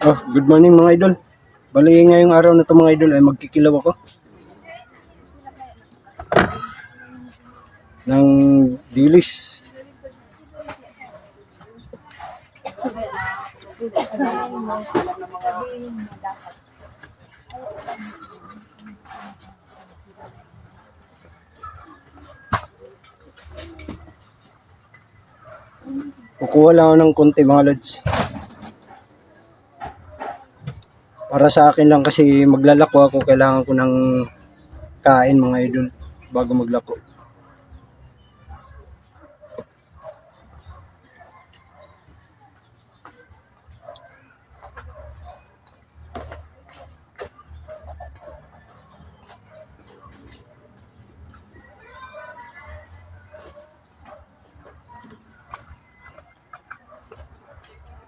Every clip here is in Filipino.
Oh, good morning mga idol. Bali ngayong araw na to mga idol ay magkikilaw ako. Ng dilis. Kukuha lang ako ng konti mga lods. Para sa akin lang kasi maglalako ako, kailangan ko ng kain mga idol bago maglako.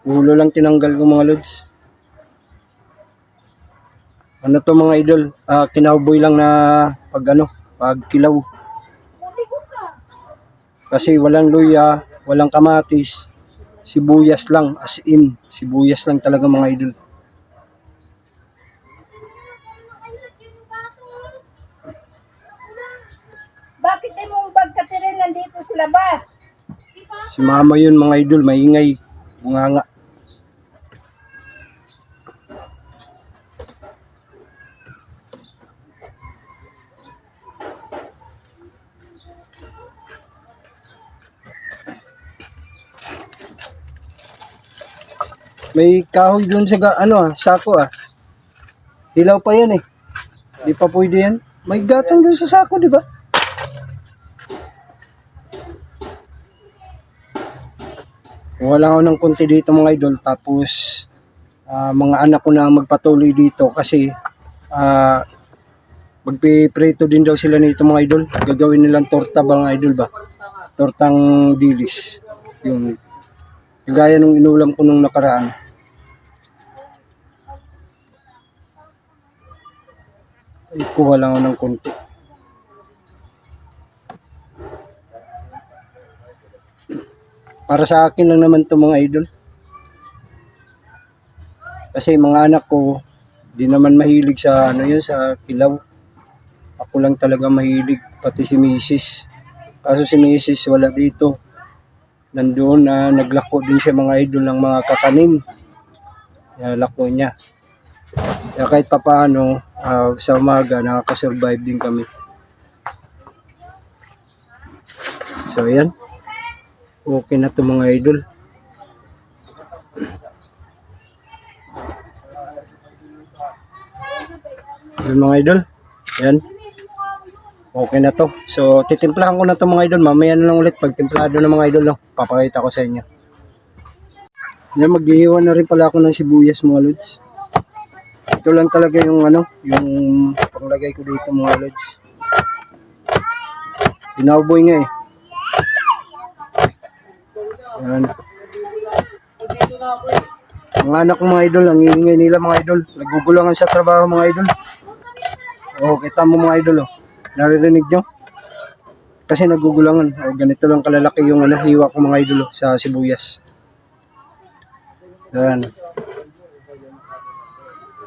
Ulo lang tinanggal ko mga lods. Ano to mga idol? Ah, kinawboy lang na pag ano, pag kilaw. Kasi walang luya, walang kamatis, sibuyas lang, as in, sibuyas lang talaga mga idol. Bakit di mong pagkatirin nandito sa labas? Si mama yun mga idol, maingay, bunganga. May kahoy doon sa ano ah, sako ah. Hilaw pa yan eh. Di pa pwede yan. May gatong doon sa sako, di ba? Wala ako ng konti dito mga idol tapos ah, mga anak ko na magpatuloy dito kasi ah magpiprito din daw sila nito mga idol. Gagawin nilang torta ba mga idol ba? Tortang dilis. Yung gaya nung inulam ko nung nakaraan. Kuha lang ako ng konti. Para sa akin lang naman to mga idol. Kasi mga anak ko, di naman mahilig sa ano yun, sa kilaw. Ako lang talaga mahilig, pati si Mrs. Kaso si Mrs. wala dito. Nandoon na naglako din siya mga idol ng mga kakanin. Kaya lako niya. Kaya kahit papaano, ah, sa umaga, nakakasurvive din kami. So, yan. Okay na to mga idol. Yun mga idol. Yan. Okay na to. So, titimplahan ko na to mga idol. Mamaya na lang ulit pag timplado ng mga idol. No? Papakita ko sa inyo. Yan, maghihiwa na rin pala ako ng sibuyas mga lods. Ito lang talaga yung ano, yung panglagay ko dito mga lods. Pinawboy nga eh. Yan. Mga anak ko mga idol, ang iingay nila mga idol. Nagugulangan sa trabaho mga idol. Oh, kita mo mga idol oh. Naririnig nyo? Kasi nagugulangan. Oh, ganito lang kalalaki yung ano, hiwa ko mga idol oh, sa sibuyas. Yan.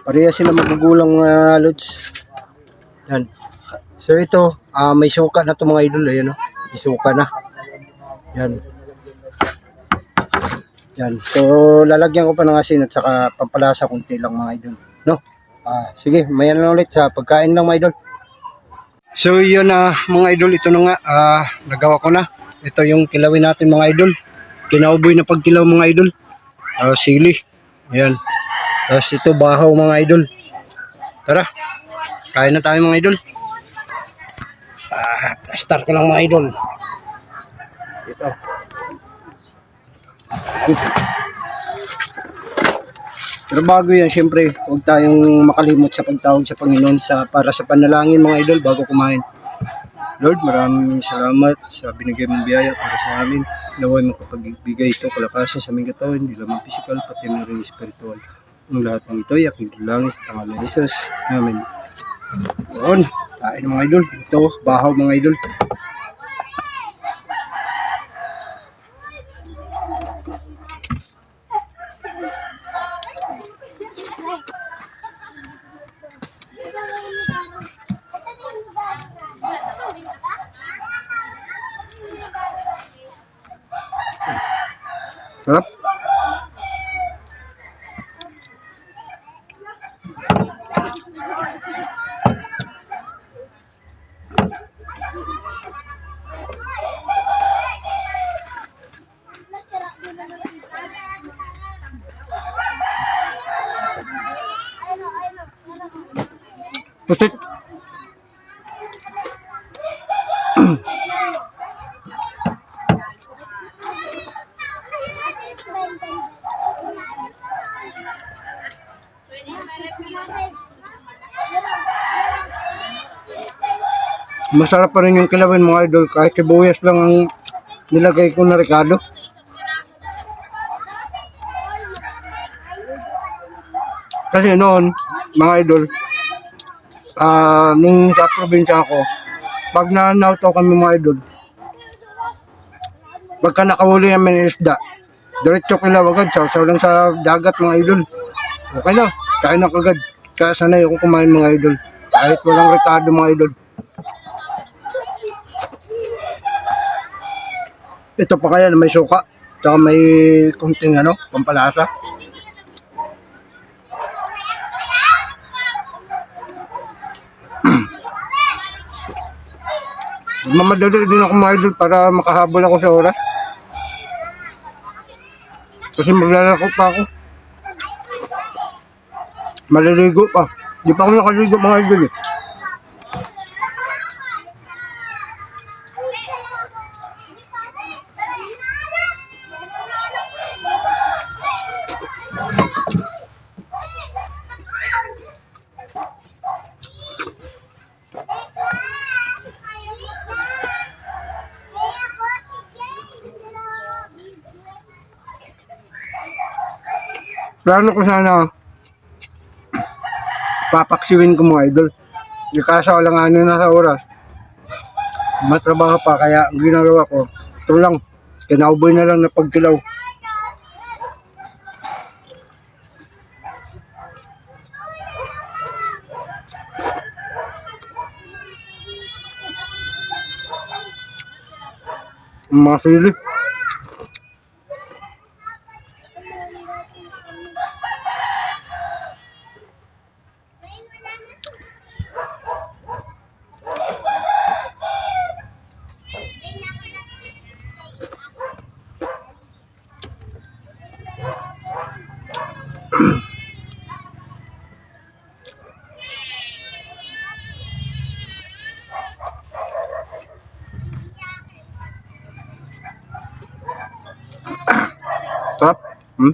Pareha sila magugulang mga lods. Yan. So ito, ah, may suka na to mga idol. Ayan oh. May suka na. Yan. Yan. So, lalagyan ko pa ng asin at saka pampalasa kunti lang mga idol. No? Ah, sige, mayan lang ulit sa pagkain lang mga idol. So, yun na mga idol. Ito na nga. Ah, nagawa ko na. Ito yung kilawin natin mga idol. Kinauboy na pagkilaw mga idol. Ah, sili. Ayan. Tapos ito bahaw mga idol. Tara. Kain na tayo mga idol. Ah, start ko lang mga idol. Ito. Pero bago yan, syempre, huwag tayong makalimot sa pagtawag sa Panginoon sa, para sa panalangin mga idol bago kumain. Lord, maraming salamat sa binigay mong biyaya para sa amin. Naway makapagbigay ito kalakasan sa aming katawan, hindi lamang physical, pati na rin spiritual. Ang lahat ng ito, ay aking dalangin sa pangalan ni Jesus. Amen. Doon, kain mga idol. Ito, bahaw mga idol. Pusit. Masarap pa rin yung kilawin mga idol kahit sibuyas lang ang nilagay ko na Ricardo. Kasi noon, mga idol, ah nung sa probinsya ako, pag nanawtaw kami mga idol, pagka nakahuli namin ng isda, diretso kilaw agad, sausaw lang sa dagat mga idol. Okay na, kain na agad. Kaya sanay ako kumain mga idol. Kahit walang Ricardo mga idol. Ito pa kaya na may suka. Tsaka may kunting ano, pampalasa. Mamadali din ako mga idol para makahabol ako sa oras. Kasi maglalako pa ako. Maliligo pa. Di pa ako nakaligo mga idol eh. Plano ko sana papaksiwin ko mga idol. Di kaso lang ano na sa oras. Matrabaho pa kaya ang ginagawa ko, ito lang, kinauboy na lang na pagkilaw. Mga. Hmm?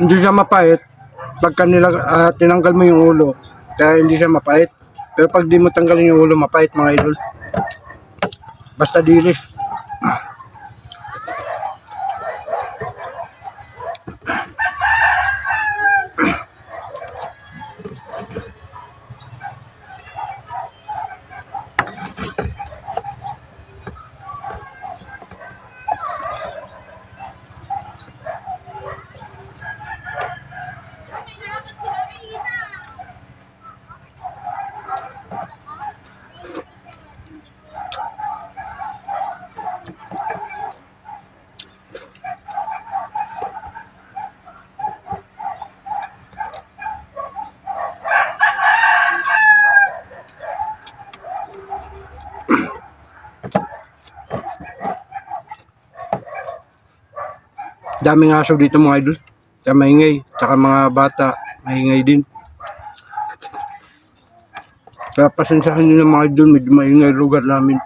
Hindi siya mapait. Pagka nila, ah, tinanggal mo yung ulo, kaya hindi siya mapait. Pero pag di mo tanggalin yung ulo, mapait mga idol. Basta dilis. Daming aso dito mga idol. Kaya maingay. Tsaka mga bata, maingay din. Kaya pasensyahan nyo ng mga idol, medyo maingay lugar namin.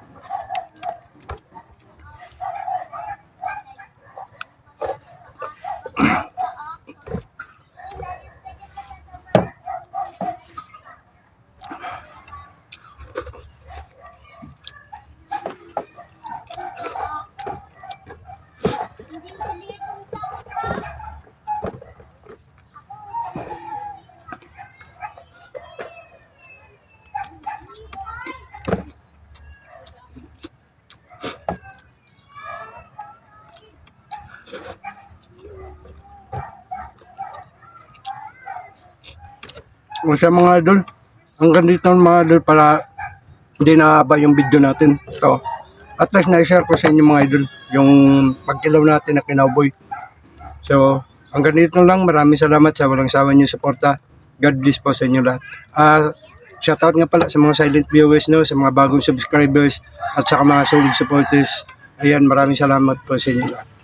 O sa mga idol, hanggang dito mga idol para hindi na yung video natin. Ito. At least na-share ko sa inyo mga idol yung pagkilaw natin na kinawboy. So, hanggang dito lang. Maraming salamat sa walang sawa niyo suporta. God bless po sa inyo lahat. Ah, shoutout nga pala sa mga silent viewers no, sa mga bagong subscribers at sa mga solid supporters. Ayan, maraming salamat po sa inyo lahat.